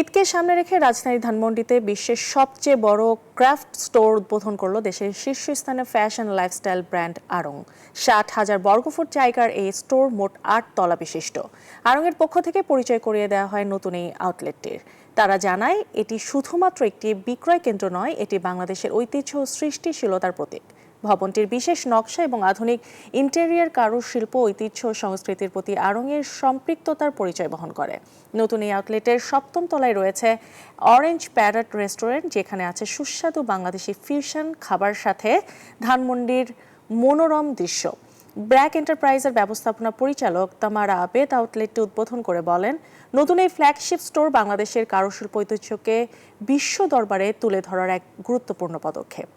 ঈদকে সামনে রেখে রাজধানীর ধানমন্ডিতে বিশ্বের সবচেয়ে বড় ক্রাফট স্টোর উদ্বোধন করল দেশের শীর্ষস্থানীয় ফ্যাশন লাইফস্টাইল ব্র্যান্ড আড়ং ষাট হাজার বর্গফুট জায়গার এই স্টোর মোট আট তলা বিশিষ্ট। আড়ংয়ের পক্ষ থেকে পরিচয় করিয়ে দেওয়া হয় নতুন এই আউটলেটটির। তারা জানায়, এটি শুধুমাত্র একটি বিক্রয় কেন্দ্র নয়, এটি বাংলাদেশের ঐতিহ্য ও সৃষ্টিশীলতার প্রতীক। ভবনটির বিশেষ নকশা এবং আধুনিক ইন্টেরিয়ার কারুশিল্প ঐতিহ্য ও সংস্কৃতির প্রতি আড়ংয়ের সম্পৃক্ততার পরিচয় বহন করে। নতুন এই আউটলেটের সপ্তম তলায় রয়েছে অরেঞ্জ প্যারেট রেস্টুরেন্ট যেখানে আছে সুস্বাদু বাংলাদেশি ফিউশন খাবার সাথে ধানমন্ডির মনোরম দৃশ্য। ব্র্যাক এন্টারপ্রাইজের ব্যবস্থাপনা পরিচালক তামারা আবেদ আউটলেটটি উদ্বোধন করে বলেন, নতুন এই ফ্ল্যাগশিপ স্টোর বাংলাদেশের কারুশিল্প ঐতিহ্যকে বিশ্ব দরবারে তুলে ধরার এক গুরুত্বপূর্ণ পদক্ষেপ।